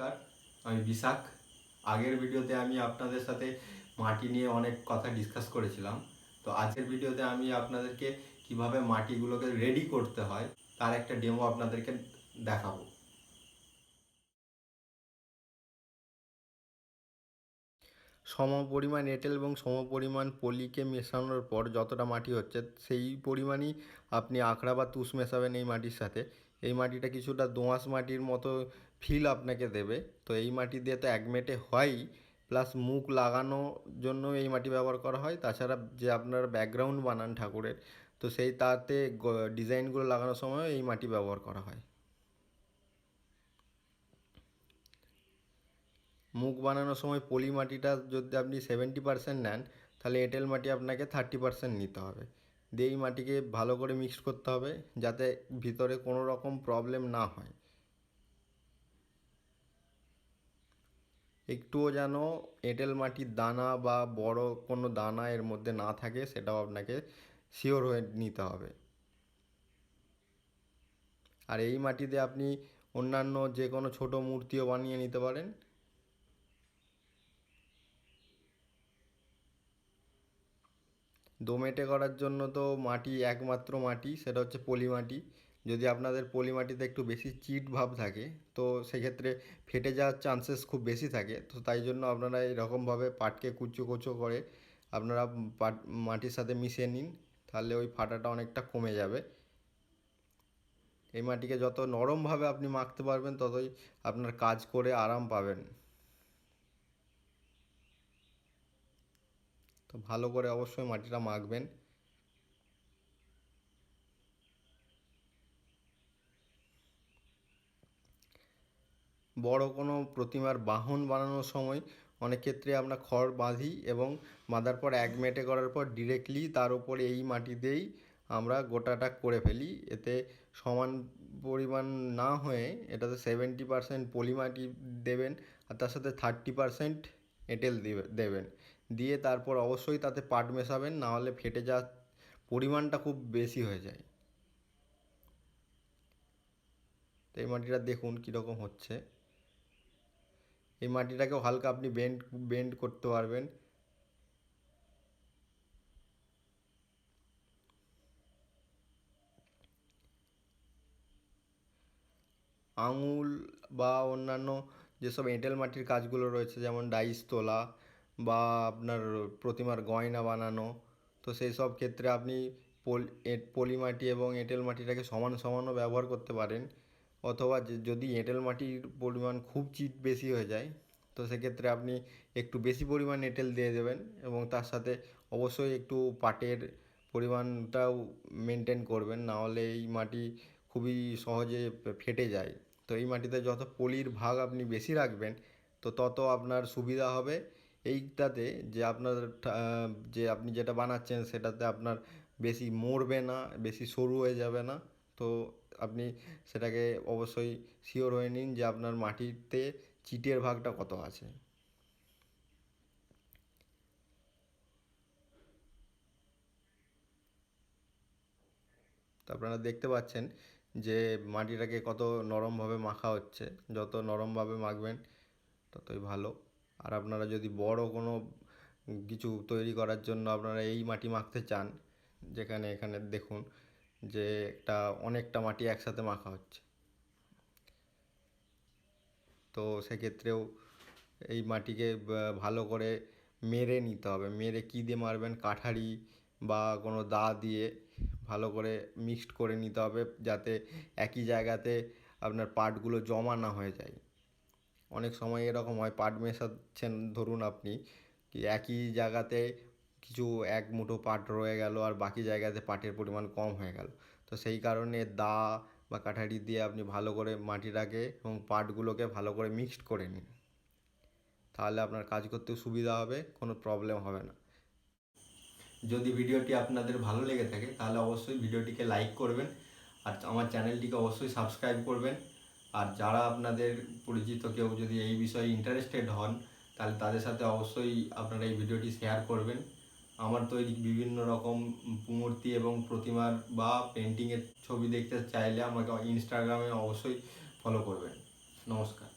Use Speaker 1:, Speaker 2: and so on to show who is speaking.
Speaker 1: নমস্কার, আমি বিশাখ আগের ভিডিওতে আমি আপনাদের সাথে মাটি নিয়ে অনেক কথা ডিসকাস করেছিলাম। তো আজকের ভিডিওতে আমি আপনাদেরকে কীভাবে মাটিগুলোকে রেডি করতে হয়, তার একটা ডেমো আপনাদেরকে দেখাবো। সম পরিমাণ এঁটেল এবং সম পরিমাণ পলিকে মেশানোর পর যতটা মাটি হচ্ছে, সেই পরিমাণই আপনি আঁকড়া বা তুষ মেশাবেন এই মাটির সাথে। এই মাটিটা কিছুটা দোঁয়াশ মাটির মতো ফিল আপনাকে দেবে। তো এই মাটি দিয়ে তো এক মেটে হয়ই, প্লাস মুখ লাগানোর জন্য এই মাটি ব্যবহার করা হয়। তাছাড়া যে আপনার ব্যাকগ্রাউন্ড বানান ঠাকুরের, তো সেই তাতে ডিজাইনগুলো লাগানোর সময় এই মাটি ব্যবহার করা হয়। মুখ বানানোর সময় পলি মাটিটা যদি আপনি সেভেন্টি পার্সেন্ট নেন, তাহলে এঁটেল মাটি আপনাকে থার্টি পার্সেন্ট নিতে হবে। দিয়ে এই মাটিকে ভালো করে মিক্স করতে হবে যাতে ভিতরে কোনো রকম প্রবলেম না হয়। একটুও যেন এঁটেল মাটির দানা বা বড় কোনো দানা এর মধ্যে না থাকে, সেটাও আপনাকে শিওর হয়ে নিতে হবে। আর এই মাটিতে আপনি অন্যান্য যে কোনো ছোট মূর্তিও বানিয়ে নিতে পারেন। দোমেটে করার জন্য তো মাটি একমাত্র মাটি, সেটা হচ্ছে পলি মাটি যদি আপনাদের পলি মাটিতে একটু বেশি চিট ভাব থাকে, তো সেক্ষেত্রে ফেটে যাওয়ার চান্সেস খুব বেশি থাকে। তো তাই জন্য আপনারা এরকমভাবে পাটকে কুচো কুচো করে আপনারা পাট, মাটির সাথে মিশিয়ে নিন, তাহলে ওই ফাটাটা অনেকটা কমে যাবে। এই মাটিকে যত নরমভাবে আপনি মাখতে পারবেন, ততই আপনার কাজ করে আরাম পাবেন। তো ভালো করে অবশ্যই মাটিটা মাখবেন। বড় কোনো প্রতিমার বাহন বানানোর সময় অনেক ক্ষেত্রে আমরা খড় বাঁধি এবং বাঁধার পর এক মেটে করার পর ডিরেক্টলি তার উপরে এই মাটি দিয়েই আমরা গোটাটা করে ফেলি। এতে সমান পরিমাণ না হয়ে এটাতে সেভেন্টি পারসেন্ট পলি মাটি দেবেন আর তার সাথে থার্টি পারসেন্ট এঁটেল দিবে দেবেন। দিয়ে তারপর অবশ্যই তাতে পাট মেশাবেন না হলে ফেটে যাওয়ার পরিমাণটা খুব বেশি হয়ে যায়। তো এই মাটিটা দেখুন কীরকম হচ্ছে। এই মাটিটাকেও হালকা আপনি বেন্ড বেন্ড করতে পারবেন। আঙুল বা অন্যান্য যেসব এঁটেল মাটির কাজগুলো রয়েছে, যেমন ডাইস, তোলা বা আপনার প্রতিমার গয়না বানানো, তো সেই সব ক্ষেত্রে আপনি পলি মাটি এবং এঁটেল মাটিটাকে সমান সমানও ব্যবহার করতে পারেন। অথবা যদি এঁটেল মাটির পরিমাণ খুব চিট বেশি হয়ে যায়, তো সেক্ষেত্রে আপনি একটু বেশি পরিমাণ এঁটেল দিয়ে দেবেন এবং তার সাথে অবশ্যই একটু পাটের পরিমাণটাও মেনটেন করবেন। নাহলে এই মাটি খুবই সহজে ফেটে যায়। তো এই মাটিতে যত পলির ভাগ আপনি বেশি রাখবেন, তো তত আপনার সুবিধা হবে। এইটাতে যে আপনার যে আপনি যেটা বানাচ্ছেন সেটাতে আপনার বেশি মরবে না, বেশি সরু হয়ে যাবে না। তো আপনি সেটাকে অবশ্যই শিওর হয়ে নিন যে আপনার মাটিতে চিটের ভাগটা কত আছে। আপনারা দেখতে পাচ্ছেন যে মাটিটাকে কত নরমভাবে মাখা হচ্ছে, যত নরমভাবে মাখবেন ততই ভালো। আর আপনারা যদি বড় কোনো কিছু তৈরি করার জন্য আপনারা এই মাটি মাখতে চান, যেখানে এখানে দেখুন যে একটা অনেকটা মাটি একসাথে মাখা হচ্ছে। তো সেক্ষেত্রেও এই মাটিকে ভালো করে মেরে নিতে হবে। মেরে কী দিয়ে মারবেন? কাঠারি বা কোনো দা দিয়ে ভালো করে মিক্সড করে নিতে হবে, যাতে একই জায়গাতে আপনার পার্টগুলো জমা না হয়ে যায়। অনেক সময় এরকম হয়, পাট মেশাচ্ছেন, ধরুন আপনি, কি একই জায়গাতে কিছু এক মুঠো পাট রয়ে গেল আর বাকি জায়গাতে পাটের পরিমাণ কম হয়ে গেল। তো সেই কারণে দা বা কাঠারি দিয়ে আপনি ভালো করে মাটিটাকে এবং পাটগুলোকে ভালো করে মিক্সড করে নিন। তাহলে আপনার কাজ করতেও সুবিধা হবে, কোনো প্রবলেম হবে না। যদি ভিডিওটি আপনাদের ভালো লেগে থাকে, তাহলে অবশ্যই ভিডিওটিকে লাইক করবেন আর আমার চ্যানেলটিকে অবশ্যই সাবস্ক্রাইব করবেন। আর যারা আপনাদের পরিচিত কেউ যদি এই বিষয়ে ইন্টারেস্টেড হন, তাহলে তাদের সাথে অবশ্যই আপনারা এই ভিডিওটি শেয়ার করবেন। আমার তৈরি বিভিন্ন রকম মূর্তি এবং প্রতিমার বা পেন্টিংয়ের ছবি দেখতে চাইলে আমাকে ইনস্টাগ্রামে অবশ্যই ফলো করবেন। নমস্কার।